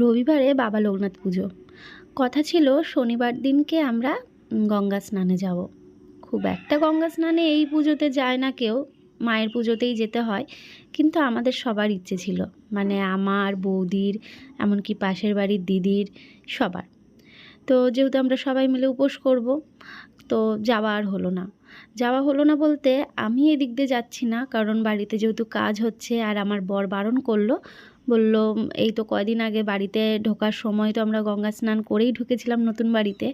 রবিবারে বাবা লোকনাথ পুজো। কথা ছিল, শনিবার দিনকে আমরা গঙ্গা স্নানে যাব। খুব একটা গঙ্গা স্নানে এই পুজোতে যায় না কেউ, মায়ের পুজোতেই যেতে হয়, কিন্তু আমাদের সবার ইচ্ছে ছিল। মানে আমার, বৌদির, এমনকি পাশের বাড়ির দিদির, সবার। তো যেহেতু আমরা সবাই মিলে উপোস করব, তো যাওয়া আর হলো না। যাওয়া হলো না বলতে আমি এদিক দিয়ে যাচ্ছি না, কারণ বাড়িতে যেহেতু কাজ হচ্ছে আর আমার বর বারণ করল বলল, এই তো কয়দিন আগে বাড়িতে ঢোকার সময় তো আমরা গঙ্গা স্নান করেই ঢুকেছিলাম নতুন বাড়িতে।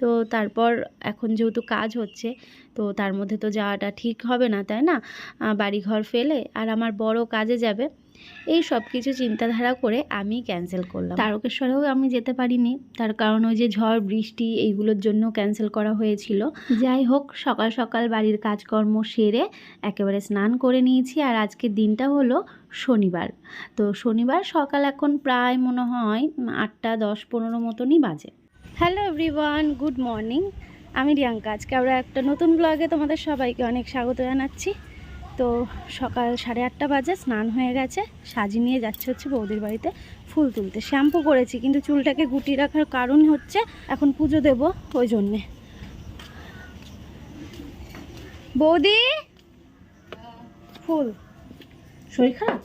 তো তারপর এখন যেহেতু কাজ হচ্ছে, তো তার মধ্যে তো যাওয়াটা ঠিক হবে না, তাই না? বাড়িঘর ফেলে আর আমার বড় কাজে যাবে। এই সব কিছু চিন্তাধারা করে আমি ক্যান্সেল করলাম। তারকেশ্বরেও আমি যেতে পারিনি। তার কারণ ওই যে ঝড়, বৃষ্টি এইগুলোর জন্য ক্যান্সেল করা হয়েছিল। যাই হোক, সকাল সকাল বাড়ির কাজকর্ম সেরে একেবারে স্নান করে নিয়েছি। আর আজকের দিনটা হলো শনিবার। তো শনিবার সকাল এখন প্রায় মনে হয় আটটা দশ পনেরো মতনই বাজে। Hello everyone, good morning. আমি রিয়াঙ্কা। আজকে আমরা একটা নতুন ব্লগে তোমাদের সবাইকে অনেক স্বাগত জানাচ্ছি। তো সকাল সাড়ে আটটা বাজে, স্নান হয়ে গেছে। সাজি নিয়ে যাচ্ছে হচ্ছে বৌদির বাড়িতে ফুল তুলতে। শ্যাম্পু করেছি, কিন্তু চুলটাকে গুটিয়ে রাখার কারণ হচ্ছে এখন পুজো দেব ওই জন্যে। বৌদি! ফুল। শরীর খারাপ?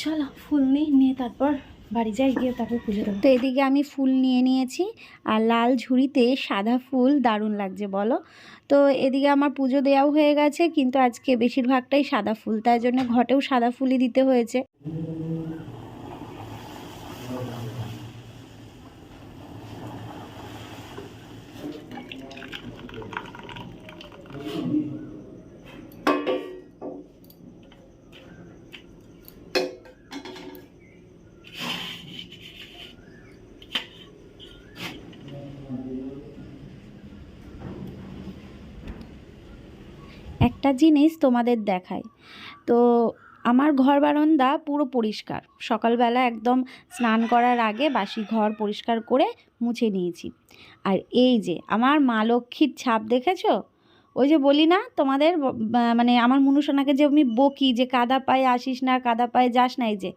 চলো, ফুল নিই, নিয়ে তারপর বাড়ি যাই, গিয়ে তারপর পুজো দেবো। তো এদিকে আমি ফুল নিয়ে নিয়েছি, আর লাল ঝুড়িতে সাদা ফুল দারুণ লাগছে, বলো? তো এদিকে আমার পুজো দেওয়াও হয়ে গেছে, কিন্তু আজকে বেশিরভাগটাই সাদা ফুল, তাই জন্য ঘটেও সাদা ফুলই দিতে হয়েছে। একটা জিনিস তোমাদের দেখায় তো আমার ঘর বারান্দা পুরো পরিষ্কার। সকালবেলা একদম স্নান করার আগে বাসি ঘর পরিষ্কার করে মুছে নিয়েছি। আর এই যে আমার মা লক্ষ্মীর ছাপ দেখেছ? ওই যে বলি না তোমাদের মানে আমার মনুষোনাকে যে আমি বকি যে কাদা পায়ে আসিস না, কাদা পায়ে যাস না, এই যে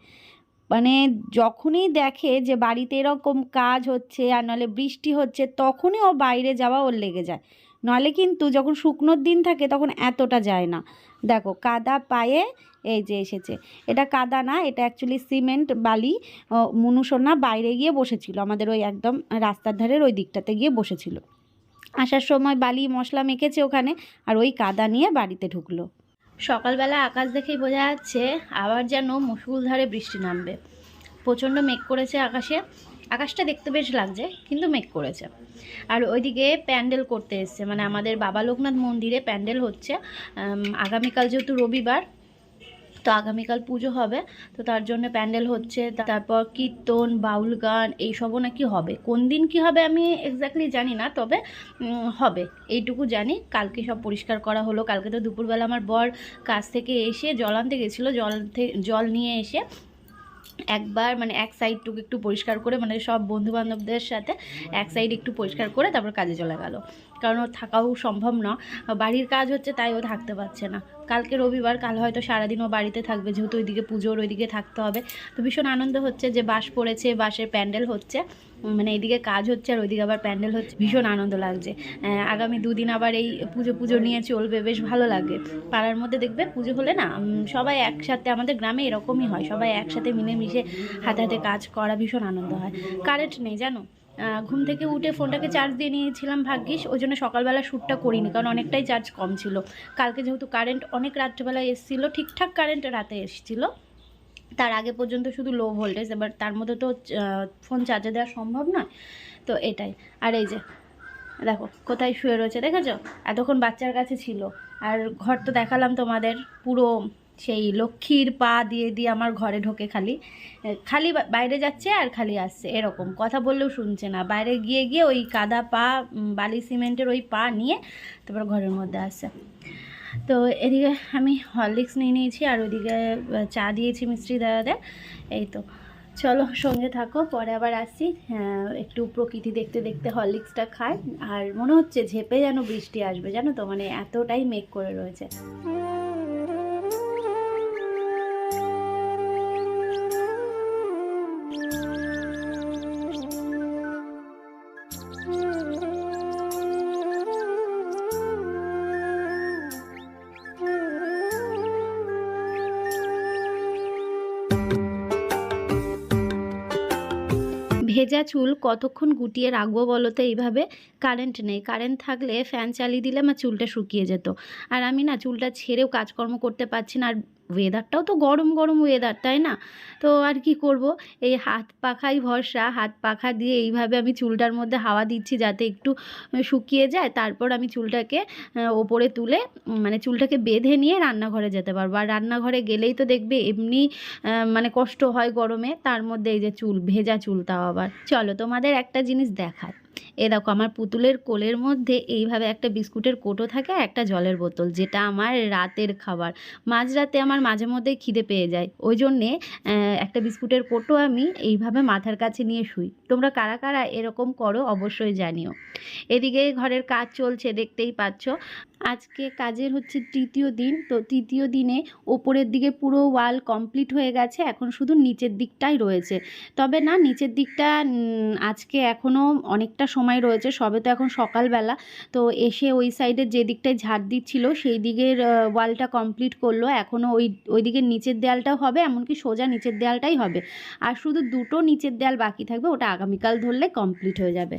মানে যখনই দেখে যে বাড়িতে এরকম কাজ হচ্ছে আর নাহলে বৃষ্টি হচ্ছে তখনই ও বাইরে যাওয়া ওর লেগে যায়। নলে কিন্তু যখন শুকনোর দিন থাকে তখন এতটা যায় না। দেখো কাদা পায়ে এই যে এসেছে। এটা কাদা না এটা অ্যাকচুয়ালি সিমেন্ট বালি। ও, মুনুসোনা বাইরে গিয়ে বসেছিল আমাদের ওই একদম রাস্তার ধারের ওই দিকটাতে গিয়ে বসেছিল। আসার সময় বালি মশলা মেখেছে ওখানে আর ওই কাদা নিয়ে বাড়িতে ঢুকলো। সকালবেলা আকাশ দেখেই বোঝা যাচ্ছে আবার যেন মুসুলধারে বৃষ্টি নামবে। প্রচণ্ড মেঘ করেছে আকাশে। আকাশটা দেখতে বেশ লাগছে, কিন্তু মেঘ করেছে। আর ওইদিকে প্যান্ডেল করতে এসছে মানে আমাদের বাবা লোকনাথ মন্দিরে প্যান্ডেল হচ্ছে আগামীকাল যেহেতু রবিবার, তো আগামীকাল পুজো হবে, তো তার জন্য প্যান্ডেল হচ্ছে, তারপর কীর্তন, বাউল গান, এইসবও নাকি হবে। কোন দিন কি হবে আমি এক্স্যাক্টলি জানি না, তবে হবে, এইটুকু জানি। কালকে সব পরিষ্কার করা হলো, কালকে তো দুপুরবেলা আমার বর কাজ থেকে এসে জল আনতে গেছিল, জল জল নিয়ে এসে একবার মানে এক সাইডটুকু একটু পরিষ্কার করে মানে সব বন্ধুবান্ধবদের সাথে এক সাইড একটু পরিষ্কার করে তারপর কাজে চলে গেল। কারণ ওর থাকাও সম্ভব না বাড়ির কাজ হচ্ছে তাই ও থাকতে পারছে না। কালকে রবিবার, কাল হয়তো সারাদিন ও বাড়িতে থাকবে, যেহেতু ওইদিকে পুজোর ওইদিকে থাকতে হবে। তো ভীষণ আনন্দ হচ্ছে যে বাস পড়েছে বাসের প্যান্ডেল হচ্ছে। মানে এইদিকে কাজ হচ্ছে আর ওইদিকে আবার প্যান্ডেল হচ্ছে। ভীষণ আনন্দ লাগছে। আগামী দুদিন আবার এই পুজো পুজো নিয়ে চলবে, বেশ ভালো লাগে। পাড়ার মধ্যে দেখবে পুজো হলে না সবাই একসাথে, আমাদের গ্রামে এরকমই হয়। সবাই একসাথে মিলেমিশে হাতে হাতে কাজ করা ভীষণ আনন্দ হয়। কারেন্ট নেই, জানো? ঘুম থেকে উঠে ফোনটাকে চার্জ দিয়ে নিয়েছিলাম ভাগ্যিস, ওই জন্য সকালবেলা শ্যুটটা করিনি, কারণ অনেকটাই চার্জ কম ছিল। কালকে যেহেতু কারেন্ট অনেক রাত্রেবেলা এসেছিল, ঠিকঠাক কারেন্ট রাতে এসেছিল। তার আগে পর্যন্ত শুধু লো ভোল্টেজ এবার তার মধ্যে তো ফোন চার্জে দেওয়া সম্ভব নয়। তো এটাই। আর এই যে, দেখো, কোথায় শুয়ে রয়েছে, দেখেছ? এতক্ষণ বাচ্চার কাছে ছিল। আর ঘর তো দেখালাম তোমাদের, পুরো সেই লক্ষ্মীর পা দিয়ে দিয়ে আমার ঘরে ঢোকে খালি। খালি বাইরে যাচ্ছে আর খালি আসছে এরকম। কথা বললেও শুনছে না। বাইরে গিয়ে গিয়ে ওই কাদা পা বালি সিমেন্টের ওই পা নিয়ে তারপর ঘরের মধ্যে আসছে। তো এদিকে আমি হরলিক্স নিয়ে নিয়েছি আর ওইদিকে চা দিয়েছি মিস্ত্রি দাদাদের। এই তো। চলো সঙ্গে থাকো পরে আবার আসছি। হ্যাঁ, একটু প্রকৃতি দেখতে দেখতে হরলিক্সটা খাই। আর মনে হচ্ছে ঝেপে যেন বৃষ্টি আসবে জানো তো? মানে এতটাই মেঘ করে রয়েছে। ভেজা চুল কতক্ষণ গুটিয়ে রাখব বলো তো এইভাবে? কারেন্ট নেই। কারেন্ট থাকলে ফ্যান চালিয়ে দিলে আমার চুলটা শুকিয়ে যেত। আর আমি না চুলটা ছেড়েও কাজকর্ম করতে পারছি না। আর ওয়েদারটাও তো গরম গরম ওয়েদার তাই না? তো আর কি করব? এই হাত পাখাই ভরসা, হাত পাখা দিয়ে এইভাবে আমি চুলটার মধ্যে হাওয়া দিচ্ছি যাতে একটু শুকিয়ে যায়। তারপর আমি চুলটাকে ওপরে তুলে মানে চুলটাকে বেঁধে নিয়ে রান্নাঘরে যেতে পারব। আর রান্নাঘরে গেলেই তো দেখবে এমনি মানে কষ্ট হয় গরমে। তার মধ্যে এই যে চুল, ভেজা চুল তাও আবার। চলো তোমাদের একটা জিনিস দেখায় এ দেখো, আমার পুতুলের কোলের মধ্যে এইভাবে একটা বিস্কুটের কোটো থাকে একটা জলের বোতল, যেটা আমার রাতের খাবার। মাঝরাতে আমার মাঝে মধ্যে খিদে পেয়ে যায়। ওই জন্যে একটা বিস্কুটের কোটো আমি এইভাবে মাথার কাছে নিয়ে শুই। তোমরা কারা কারা এরকম করো অবশ্যই জানিও। এদিকে ঘরের কাজ চলছে, দেখতেই পাচ্ছ। আজকে কাজের হচ্ছে তৃতীয় দিন, তো তৃতীয় দিনে ওপরের দিকে পুরো ওয়াল কমপ্লিট হয়ে গেছে, এখন শুধু নিচের দিকটাই রয়েছে। তবে না, নিচের দিকটা আজকে এখনও অনেকটা সময় রয়েছে, সবে তো এখন সকালবেলা। তো এসে ওই সাইডের যে দিকটায় ঝাড় দিচ্ছিল, সেই দিকের ওয়ালটা কমপ্লিট করল। এখনও ওই ওই দিকের নিচের দেয়ালটাও হবে, এমনকি সোজা নিচের দেয়ালটাই হবে। আর শুধু দুটো নিচের দেয়াল বাকি থাকবে, ওটা আগামীকাল ধরলে কমপ্লিট হয়ে যাবে।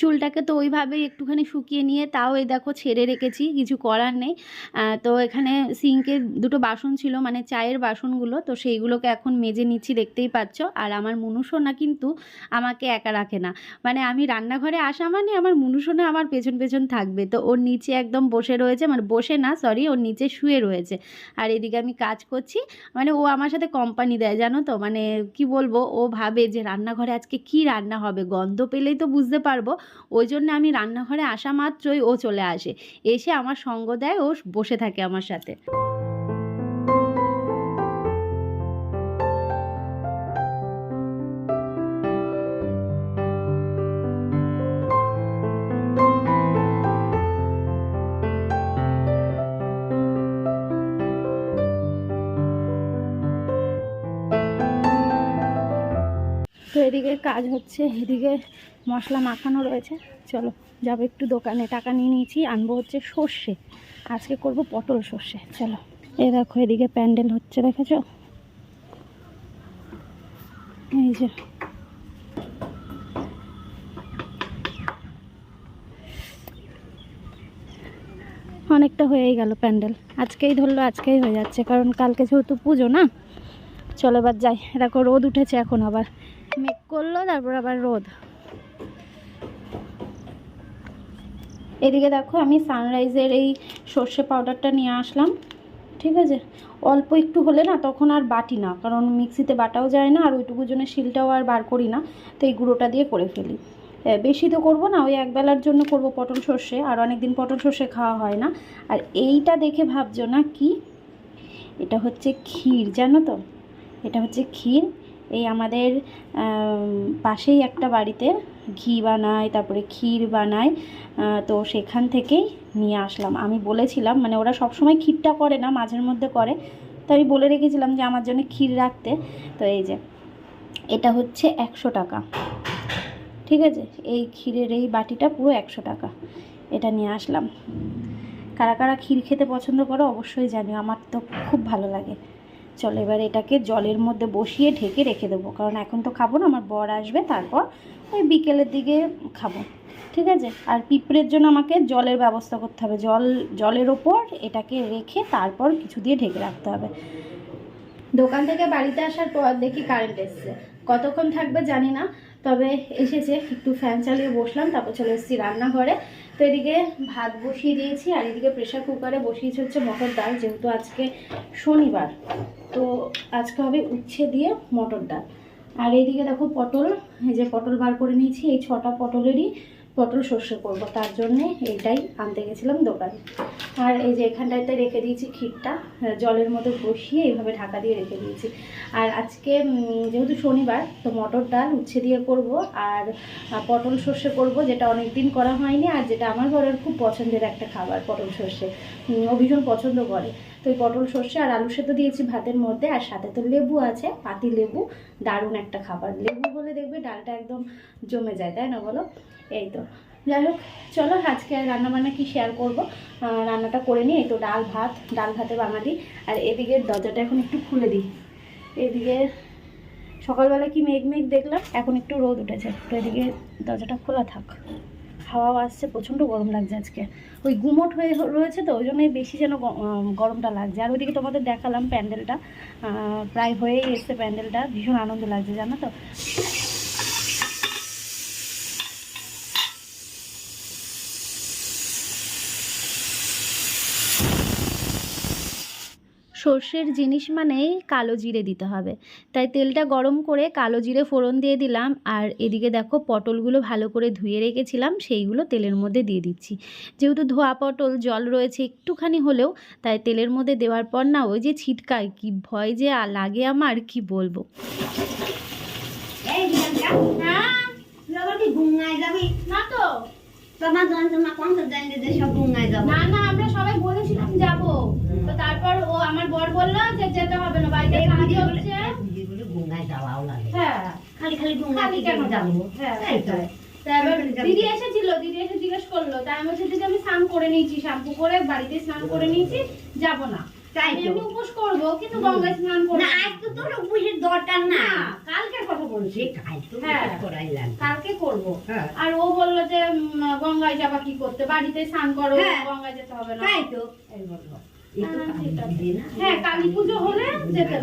চুলটাকে তো ওইভাবেই একটুখানি শুকিয়ে নিয়ে তাও এই দেখো ছেড়ে রেখেছি, কিছু করার নেই। তো এখানে সিঙ্কে দুটো বাসন ছিল মানে চায়ের বাসনগুলো, তো সেইগুলোকে এখন মেজে নিচ্ছি, দেখতেই পাচ্ছ। আর আমার মুনুসোনা কিন্তু আমাকে একা রাখে না। মানে আমি রান্নাঘরে আসা মানে আমার মুনুসোনা আমার পেছন পেছন থাকবে। তো ওর নিচে একদম বসে রয়েছে মানে বসে না সরি ওর নিচে শুয়ে রয়েছে। আর এদিকে আমি কাজ করছি মানে ও আমার সাথে কোম্পানি দেয়, জানো তো? মানে কি বলব? ও ভাবে যে রান্নাঘরে আজকে কি রান্না হবে? গন্ধ পেলেই তো বুঝতে পারব। ওই জন্য আমি রান্নাঘরে আসা মাত্রই ও চলে আসে। এসে আমার সঙ্গ দেয় ও বসে থাকে আমার সাথে। এদিকে কাজ হচ্ছে, এদিকে মশলা মাখানো রয়েছে। চলো, যাব একটু দোকানে, টাকা নিয়ে নিয়েছি, আনব হচ্ছে সর্ষে। আজকে করব পটল সর্ষে, চলো। এ দেখো, এদিকে প্যান্ডেল হচ্ছে, দেখেছ? এই যে। অনেকটা হয়েই গেল প্যান্ডেল। আজকেই ধরলো, আজকেই হয়ে যাচ্ছে, কারণ কালকে যেহেতু পুজো না, চলো এবার যাই। দেখো, রোদ উঠেছে এখন আবার। মেঘ করল, তারপর আবার রোদ। এদিকে দেখো, আমি সানরাইজের এই সর্ষে পাউডারটা নিয়ে আসলাম, ঠিক আছে? অল্প একটু হলে না তখন আর বাটি না, কারণ মিক্সিতে বাটাও যায় না, আর ওইটুকু জন্য শিলটাও আর বার করি না, তো এই গুঁড়োটা দিয়ে করে ফেলি। বেশি তো করব না, ওই একবেলার জন্য করব পটল সর্ষে, আর অনেক দিন পটল সর্ষে খাওয়া হয় না। আর এইটা দেখে ভাবছ না কি? এটা হচ্ছে ক্ষীর, জানো তো? এটা হচ্ছে ক্ষীর এই আমাদের পাশেই একটা বাড়িতে ঘি বানায়, তারপরে ক্ষীর বানায় তো সেখান থেকেই নিয়ে আসলাম। আমি বলেছিলাম মানে ওরা সবসময় ক্ষীরটা করে না, মাঝের মধ্যে করে, তো আমি বলে রেখেছিলাম যে আমার জন্য ক্ষীর রাখতে। তো এই যে, এটা হচ্ছে একশো টাকা। ঠিক আছে? এই ক্ষীরের এই বাটিটা পুরো একশো টাকা। এটা নিয়ে আসলাম। কারা কারা ক্ষীর খেতে পছন্দ করো অবশ্যই জানিও, আমার তো খুব ভালো লাগে। চলো এবার এটাকে জলের মধ্যে বসিয়ে ঢেকে রেখে দেবো। কারণ এখন তো খাব না, আমার বর আসবে, তারপর ওই বিকেলের দিকে খাব। ঠিক আছে? আর পিঁপড়ের জন্য আমাকে জলের ব্যবস্থা করতে হবে। জল, জলের ওপর এটাকে রেখে তারপর কিছু দিয়ে ঢেকে রাখতে হবে। দোকান থেকে বাড়িতে আসার পর দেখি কারেন্ট এসছে। কতক্ষণ থাকবে জানি না, তবে এসেছে। একটু ফ্যান চালিয়ে বসলাম, তারপর চলে এসেছি রান্নাঘরে। তো এদিকে ভাত বসিয়ে দিয়েছি, আর এদিকে প্রেশার কুকারে বসিয়েছি হচ্ছে মটর ডাল, যেহেতু আজকে শনিবার। তো আজকে হবে উচ্ছে দিয়ে মটর ডাল। আর এইদিকে দেখো পটল, এই যে পটল বার করে নিয়েছি, এই ছটা পটলেরই পটল সর্ষে করব। তার জন্যে এইটাই আনতে গেছিলাম দোকানে। আর এই যে এখানটাতে রেখে দিয়েছি ক্ষীরটা, জলের মধ্যে বসিয়ে এইভাবে ঢাকা দিয়ে রেখে দিয়েছি। আর আজকে যেহেতু শনিবার, তো মটর ডাল উচ্ছে দিয়ে করব। আর পটল সর্ষে করব, যেটা অনেক দিন করা হয়নি, আর যেটা আমার ঘরের খুব পছন্দের একটা খাবার, পটল সর্ষে। ও ভীষণ পছন্দ করে। তো এই পটল সর্ষে আর আলু সেদ্ধ দিয়েছি ভাতের মধ্যে, আর সাথে তো লেবু আছে, পাতি লেবু, দারুণ একটা খাবার। লেবু বলে দেখবে ডালটা একদম জমে যায়, তাই না বলো? এই তো। যাই হোক, চলো আজকে আর রান্নাবান্না কি শেয়ার করব? রান্নাটা করে নিই এই তো ডাল ভাত, ডাল ভাতে বাঙালি, আর এদিকে দরজাটা এখন একটু খুলে দিই। এদিকে সকালবেলা কি মেঘ মেঘ দেখলাম, এখন একটু রোদ উঠেছে, তো এদিকে দরজাটা খোলা থাক। হাওয়াও আসছে, প্রচণ্ড গরম লাগছে আজকে। ওই গুমট হয়ে রয়েছে তো, ওই জন্যই বেশি যেন গরমটা লাগছে। আর ওইদিকে তোমাদের দেখালাম প্যান্ডেলটা। প্রায় হয়েই এসছে প্যান্ডেলটা। ভীষণ আনন্দ লাগছে, জানো তো? সর্ষের জিনিস মানেই কালো জিরে দিতে হবে। তাই তেলটা গরম করে কালো জিরে ফোড়ন দিয়ে দিলাম। আর এদিকে দেখো পটলগুলো ভালো করে ধুয়ে রেখেছিলাম সেইগুলো তেলের মধ্যে দিয়ে দিচ্ছি। যেহেতু ধোয়া পটল জল রয়েছে একটুখানি হলেও তাই তেলের মধ্যে দেওয়ার পর না ওই যে ছিটকায় কি ভয় যে লাগে আমার কি বলব? না তো। তোমার জন তোমার কোন তো জানি যে সব গুঙ্গায় যাব? না না আমরা সবাই বলেছিলাম যাব। তারপর ও আমার বর বলল যে যেতে হবে না বাড়িতে কাজ হচ্ছে হ্যাঁ। খালি খালি গুঙ্গায় খালি কেন যাব। হ্যাঁ তাই তো। সেটাই। তা এবার দিদি এসেছিল দিদি এসে জিজ্ঞেস করল তাই আমি বলছি দিদি আমি স্নান করে নিয়েছি শ্যাম্পু করে বাড়িতে স্নান করে নিয়েছি যাব না। তাই আমি তো। এমনি উপোস করব কিন্তু গঙ্গায় স্নান করব না আজ তো তোর উপোসের দরকার না না কথা বলছি। সে কাজ তো হ্যাঁ। কালকে করব। হ্যাঁ। আর ও বলল যে গঙ্গায় যাবা কি করতে? বাড়িতে স্নান করো। গঙ্গায় যেতে হবে না। তাই তো। এই বলল। হ্যাঁ, কালী পুজো না হ্যাঁ হলে যেতে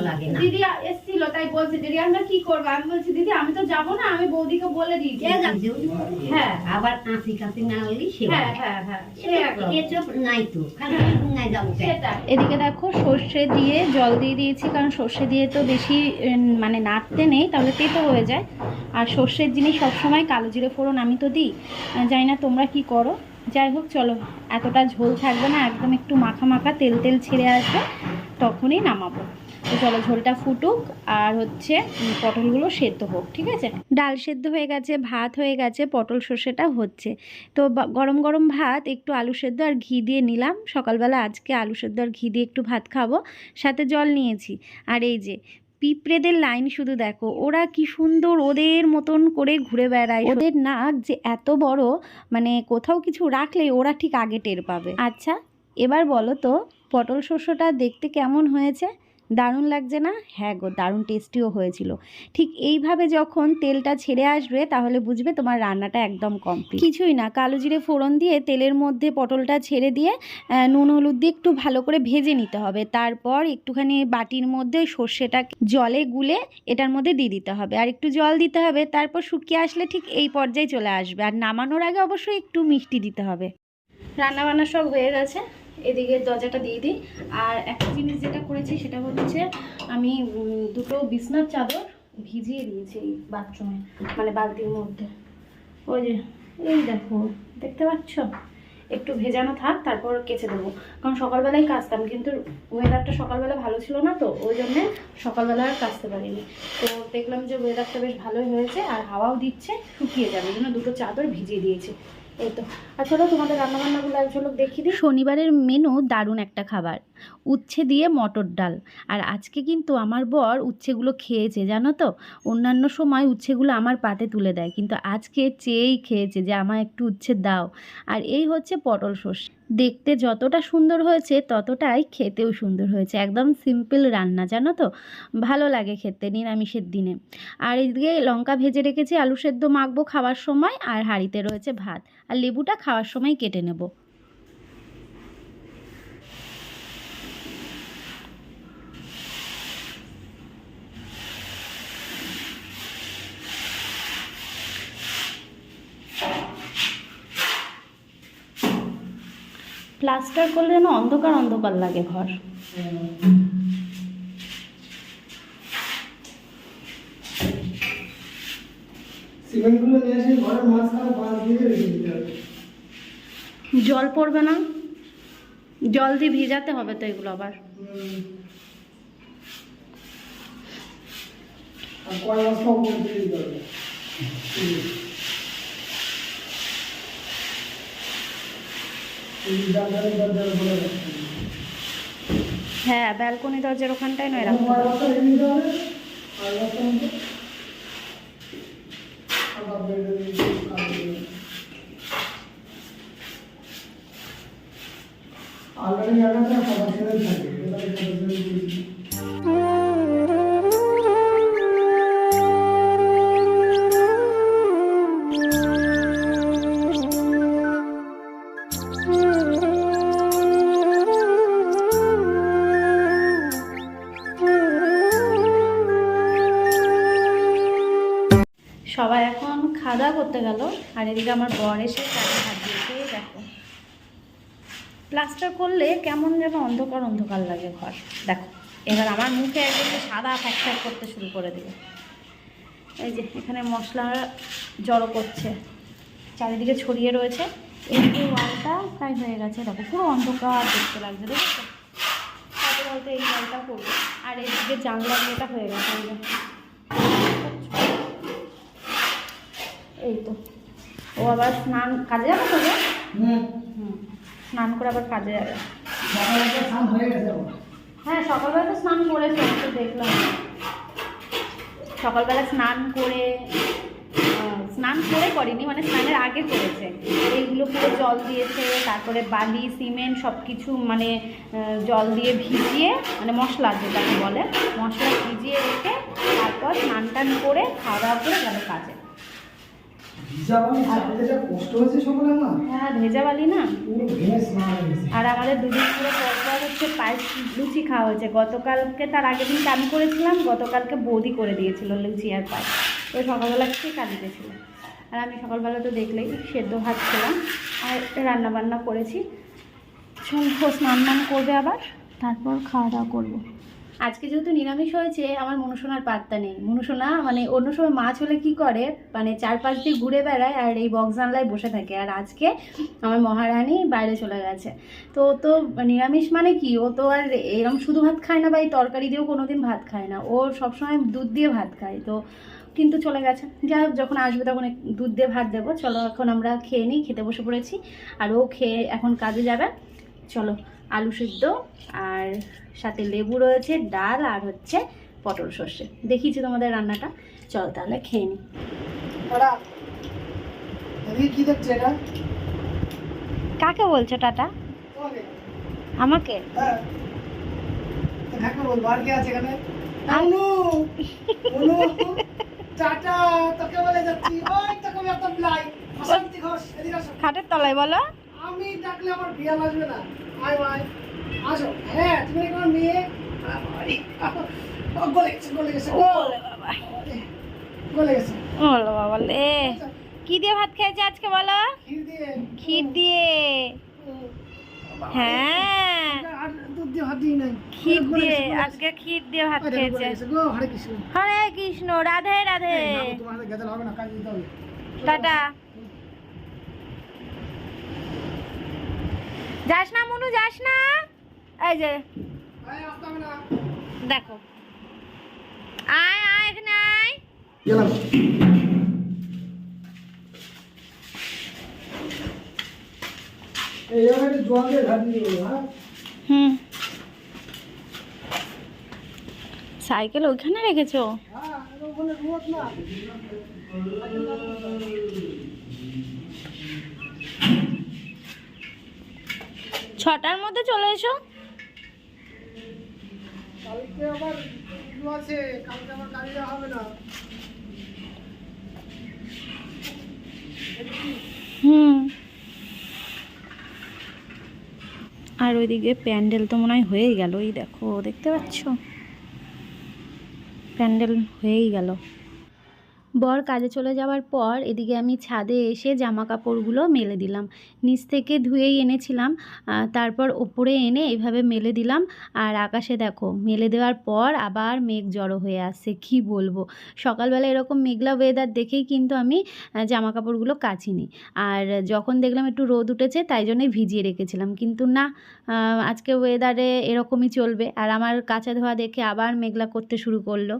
লাগে। দিদি এসেছিল তাই বলছে দিদি আমরা কি করব? আমি বলছি দিদি আমি তো যাব না আমি বৌদিকে বলে যাচ্ছে? হ্যাঁ। আবার কাঁচি কাঁচি না হলে হ্যাঁ হ্যাঁ হ্যাঁ এদিকে দেখো সর্ষে দিয়ে জল দিয়ে দিয়েছি কারণ সর্ষে দিয়ে তো বেশি মানে নাড়তে নেই তাহলে তেতো হয়ে যায়। আর সর্ষের জিনিস সবসময় কালো জিরে ফোড়ন আমি তো দিই। জানি না তোমরা কি করো। যাই হোক, চলো। এতটা ঝোল থাকবে না, একদম একটু মাখা মাখা তেল তেল ছেড়ে আসবে, তখনই নামাবো। তো চলো, ঝোলটা ফুটুক আর হচ্ছে পটলগুলো সেদ্ধ হোক, ঠিক আছে? ডাল সেদ্ধ হয়ে গেছে, ভাত হয়ে গেছে, পটল সর্ষেটা হচ্ছে। তো গরম গরম ভাত, একটু আলু সেদ্ধ আর ঘি দিয়ে নিলাম। সকালবেলা আজকে আলু সেদ্ধ আর ঘি দিয়ে একটু ভাত খাব, সাথে জল নিয়েছি। আর এই যে পিঁপড়েদের লাইন শুধু দেখো। ওরা কি সুন্দর ওদের মতন করে ঘুরে বেড়ায়। ওদের নাক যে এত বড় মানে কোথাও কিছু রাখলে ওরা ঠিক আগে টের পাবে। আচ্ছা এবার বলো তো পটল শস্যটা দেখতে কেমন হয়েছে? দারুণ লাগছে না? হ্যাঁ গো, দারুণ টেস্টিও হয়েছিল। ঠিক এইভাবে যখন তেলটা ছেড়ে আসবে, তাহলে বুঝবে তোমার রান্নাটা একদম কমপ্লিট কিছুই না, কালো জিরে ফোড়ন দিয়ে তেলের মধ্যে পটলটা ছেড়ে দিয়ে নুন হলুদ দিয়ে একটু ভালো করে ভেজে নিতে হবে। তারপর একটুখানি বাটির মধ্যে সর্ষেটা জলে গুলে এটার মধ্যে দিয়ে দিতে হবে। আর একটু জল দিতে হবে, তারপর শুকিয়ে আসলে ঠিক এই পর্যায়ে চলে আসবে। আর নামানোর আগে অবশ্যই একটু মিষ্টি দিতে হবে। রান্না বান্না সব হয়ে গেছে? এদিকে দরজাটা দিয়ে দিই। আর একটা জিনিস যেটা করেছি, সেটা হচ্ছে আমি দুটো বিছনার চাদর ভিজিয়ে দিয়েছি এই বাথরুমে মানে বালতির মধ্যে। ওই যে, এই দেখো, দেখতে পাচ্ছ? একটু ভেজানো থাক, তারপর কেচে দেবো। কারণ সকালবেলায় কাচতাম, কিন্তু ওয়েদারটা সকালবেলা ভালো ছিল না তো, ওই জন্যে সকালবেলা আর কাচতে পারিনি। তো দেখলাম যে ওয়েদারটা বেশ ভালোই হয়েছে, আর হাওয়াও দিচ্ছে, শুকিয়ে যাবে। এই জন্য দুটো চাদর ভিজিয়ে দিয়েছি। এই তো। আর চলো তোমাদের রান্নাবান্নাগুলো এক ঝলক দেখিয়ে দিই। শনিবারের মেনু দারুণ একটা খাবার। উচ্ছে দিয়ে মটর ডাল। আর আজকে কিন্তু আমার বর উচ্ছেগুলো খেয়েছে, জানো তো? অন্যান্য সময় উচ্ছেগুলো আমার পাতে তুলে দেয়, কিন্তু আজকে চেয়েই খেয়েছে যে আমার একটু উচ্ছে দাও। আর এই হচ্ছে পটল সর্ষে। দেখতে যতটা সুন্দর হয়েছে, ততটাই খেতেও সুন্দর হয়েছে। একদম সিম্পল রান্না, জানো তো? ভালো লাগে খেতে নিরামিষের দিনে। আর এদিকে লঙ্কা ভেজে রেখেছি, আলু সেদ্ধ মাখবো খাওয়ার সময়, আর হাঁড়িতে রয়েছে ভাত। আর লেবুটা খাওয়ার সময় কেটে নেব। প্লাস্টার করলে যেন অন্ধকার অন্ধকার লাগে ঘর। জল পড়বে না। জল দিয়ে ভিজাতে হবে তো এগুলো আবার। আর কয় বস্তা উপরে দিয়ে দিতে হবে এই জানলার দরজার উপরে রাখতে হবে। হ্যাঁ ব্যালকনি দরজার ওখানটায় নয় রাখতে অলরেডি আলাদা বস্তা রেখে এদিকে আমার বর এসে চাটা হাত দিয়েছে দেখো। প্লাস্টার করলে কেমন যেন অন্ধকার অন্ধকার লাগে ঘর। দেখো, এবার আমার মুখে একদম সাদা ফ্যাক ফ্যাক করতে শুরু করে দেবে। এই যে, এখানে মশলা জড়ো করছে। চারিদিকে ছড়িয়ে রয়েছে। এদিকে ওয়ালটা প্রায় হয়ে গেছে। দেখো, পুরো অন্ধকার দেখতে লাগছে তাতে বলতে এই ওয়ালটা করব। আর এদিকে জানলা দিয়েটা হয়ে গেছে এই তো। ও আবার স্নান কাজে যাবে তো স্নান করে আবার কাজে যাবে। হয়ে সকালবেলা তো স্নান করেছে তো দেখলাম। সকালবেলা স্নান করে স্নান করে করেনি মানে স্নানের আগে করেছে। এইগুলো পুরো জল দিয়েছে তারপরে বালি সিমেন্ট সব কিছু মানে জল দিয়ে ভিজিয়ে মানে মশলা যেটাকে বলে মশলা ভিজিয়ে রেখে তারপর স্নান টান করে খাওয়া দাওয়া করে গেল কাজে। ভিজা বালি চাপতে যা কষ্ট হয়েছে সকালে আমার হ্যাঁ ভেজা বালি না? পুরো আর আমাদের দুদিন পুরো পরপর হচ্ছে পায়েস লুচি খাওয়া হয়েছে। গতকালকে তার আগের দিন আমি করেছিলাম গতকালকে বৌদি করে দিয়েছিল লুচি আর পায়েস। ওই সকালবেলা কালি গেছিল আর আমি সকালবেলা তো দেখলেই সেদ্ধ ভাত খেলাম আর রান্না বান্না করেছি। চল স্নান করবে আবার? তারপর খাওয়া দাওয়া করব। আজকে যেহেতু নিরামিষ হয়েছে, আমার মনুসোনার পাত্তা নেই। মনুসোনা মানে অন্য সময় মাছ হলে কি করে মানে চারপাশ দিয়ে ঘুরে বেড়ায় আর এই বক্স জানলায় বসে থাকে। আর আজকে আমার মহারানী বাইরে চলে গেছে। তো তো নিরামিষ মানে কি? ও তো আর এরকম শুধু ভাত খায় না বা এই তরকারি দিয়েও কোনো দিন ভাত খায় না। ও সবসময় দুধ দিয়ে ভাত খায়। তো কিন্তু চলে গেছে। হোক, যখন আসবে তখন দুধ দিয়ে ভাত দেবো। চলো এখন আমরা খেয়ে নিই, খেতে বসে পড়েছি। আর ও খেয়ে এখন কাজে যাবে। চলো। আলু সিদ্ধ আর সাথে লেবু রয়েছে ডাল আর হচ্ছে পটল সর্ষে। দেখিয়েছি তোমাদের রান্নাটা। চল তাহলে খেয়ে এটা? কাকে বলছো টাটা? আমাকে? হ্যাঁ। খাটের তলায় বলো। আমি ডাকলে আমার বিয়াল আসবে না। আয় ভাই। আসো। হ্যাঁ তুমি মেয়ে। গলে গেছে গলে গেছে। গলে গেছে। ওলো বাবা লে। কি দিয়ে ভাত খেয়েছে আজকে বলো? ক্ষীর দিয়ে। হ্যাঁ। ক্ষীর দিয়ে। গেছে। আজকে ক্ষীর দিয়ে ভাত খেয়েছে। হরে কৃষ্ণ। রাধে রাধে। টাটা। যাস না মনু যাস না। এই যে। দেখো। আয় আয় এখানে আয়। হ্যাঁ? হুম। সাইকেল ওইখানে রেখেছো? হ্যাঁ না। ছটার মধ্যে চলে এসো। কালকে আবার আছে কালকে আবার গাড়ি হবে না। হুম। আর ওইদিকে প্যান্ডেল তো মনে হয় হয়েই গেল এই দেখো দেখতে পাচ্ছ? প্যান্ডেল হয়েই গেল। বর কাজে চলে যাওয়ার পর এদিকে আমি ছাদে এসে জামা কাপড়গুলো মেলে দিলাম। নিচ থেকে ধুয়েই এনেছিলাম তারপর ওপরে এনে এভাবে মেলে দিলাম। আর আকাশে দেখো, মেলে দেওয়ার পর আবার মেঘ জড়ো হয়ে আসছে, কি বলব? সকালবেলা এরকম মেঘলা ওয়েদার দেখেই কিন্তু আমি জামা কাপড়গুলো কাচিনি। আর যখন দেখলাম একটু রোদ উঠেছে, তাই জন্যই ভিজিয়ে রেখেছিলাম। কিন্তু না আজকে ওয়েদারে এরকমই চলবে। আর আমার কাঁচা ধোয়া দেখে আবার মেঘলা করতে শুরু করল।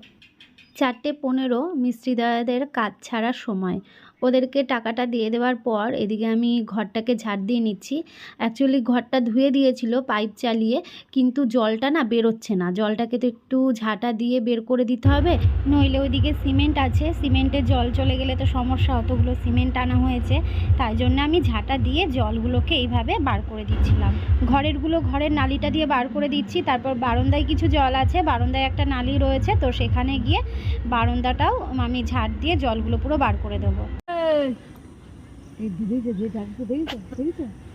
চারটে পনেরো মিস্ত্রিদাদের কাজ ছাড়ার সময়। ওদেরকে টাকাটা দিয়ে দেওয়ার পর এদিকে আমি ঘরটাকে ঝাড় দিয়ে নিচ্ছি। অ্যাকচুয়ালি ঘরটা ধুয়ে দিয়েছিল পাইপ চালিয়ে, কিন্তু জলটা না বেরোচ্ছে না। জলটাকে তো একটু ঝাঁটা দিয়ে বের করে দিতে হবে। নইলে ওইদিকে সিমেন্ট আছে, সিমেন্টে জল চলে গেলে তো সমস্যা, অতগুলো সিমেন্ট আনা হয়েছে। তাই জন্য আমি ঝাঁটা দিয়ে জলগুলোকে এইভাবে বার করে দিচ্ছিলাম ঘরেরগুলো ঘরের নালিটা দিয়ে বার করে দিচ্ছি। তারপর বারান্দায় কিছু জল আছে, বারান্দায় একটা নালি রয়েছে। তো সেখানে গিয়ে বারান্দাটাও আমি ঝাড় দিয়ে জলগুলো পুরো বার করে দেবো।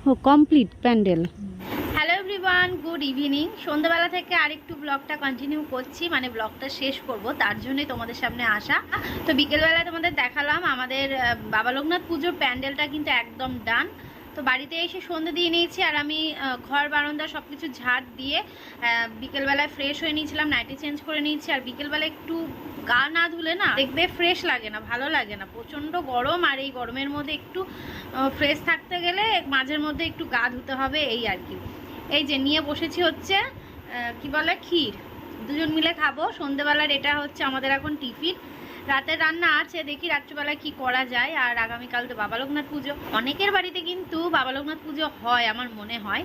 ও complete pandal. Hello everyone good evening সন্ধ্যাবেলা থেকে আরেকটু ব্লগটা কন্টিনিউ করছি মানে ব্লগটা শেষ করব তার জন্যই তোমাদের সামনে আসা। তো বিকেলবেলা তোমাদের দেখালাম আমাদের বাবা লোকনাথ পুজোর প্যান্ডেলটা কিন্তু একদম ডান তো বাড়িতে এসে সন্ধে দিয়ে নিয়েছি আর আমি ঘর বারান্দা সব কিছু ঝাড় দিয়ে বিকেলবেলায় ফ্রেশ হয়ে নিয়েছিলাম নাইটি চেঞ্জ করে নিয়েছি। আর বিকেলবেলা একটু গা না ধুলে না দেখবে ফ্রেশ লাগে না, ভালো লাগে না। প্রচণ্ড গরম আর এই গরমের মধ্যে একটু ফ্রেশ থাকতে গেলে মাঝের মধ্যে একটু গা ধুতে হবে, এই আর কি। এই যে নিয়ে বসেছি হচ্ছে কি বলে, ক্ষীর। দুজন মিলে খাব। সন্ধেবেলার এটা হচ্ছে আমাদের এখন টিফিন। রাতের রান্না আছে, দেখি রাত্রিবেলায় কি করা যায়। আর আগামীকাল তো বাবা লোকনাথ পুজো। অনেকের বাড়িতে কিন্তু বাবা লোকনাথ পুজো হয় আমার মনে হয়।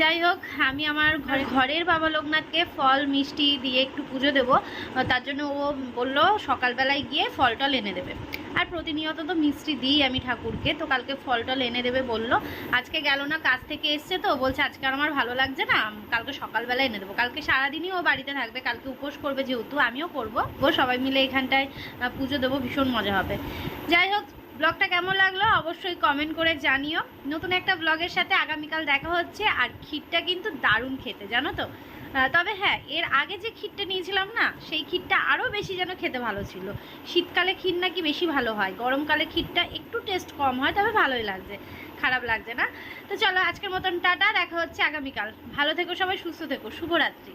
যাই হোক, আমি আমার ঘরে, ঘরের বাবা লোকনাথকে ফল, মিষ্টি দিয়ে একটু পুজো দেবো। তার জন্য ও বলল, সকালবেলায় গিয়ে ফলটল এনে দেবে। আর প্রতিনিয়ত তো মিষ্টি দিই আমি ঠাকুরকে। তো কালকে ফল টল এনে দেবে বলল। আজকে গেল না, কাজ থেকে এসছে তো, বলছে আজকে আমার ভালো লাগছে না কালকে সকালবেলা এনে দেবো। কালকে সারাদিনই ও বাড়িতে থাকবে, কালকে উপোস করবে যেহেতু, আমিও করব। ও সবাই মিলে এখানটায় পুজো দেবো, ভীষণ মজা হবে। যাই হোক, ব্লগটা কেমন লাগল অবশ্যই কমেন্ট করে জানিও। নতুন একটা ব্লগের সাথে আগামীকাল দেখা হচ্ছে, আর ক্ষীরটা কিন্তু দারুণ খেতে, জানো তো? তবে হ্যাঁ এর আগে যে ক্ষীরটা নিয়েছিলাম না, সেই ক্ষীরটা আরও বেশি যেন খেতে ভালো ছিল। শীতকালে ক্ষীর নাকি বেশি ভালো হয়, গরমকালে ক্ষীরটা একটু টেস্ট কম হয়, তবে ভালোই লাগছে, খারাপ লাগছে না। তো চলো আজকের মতন টাটা, দেখা হচ্ছে আগামীকাল। ভালো থেকো সবাই, সুস্থ থেকো, শুভরাত্রি।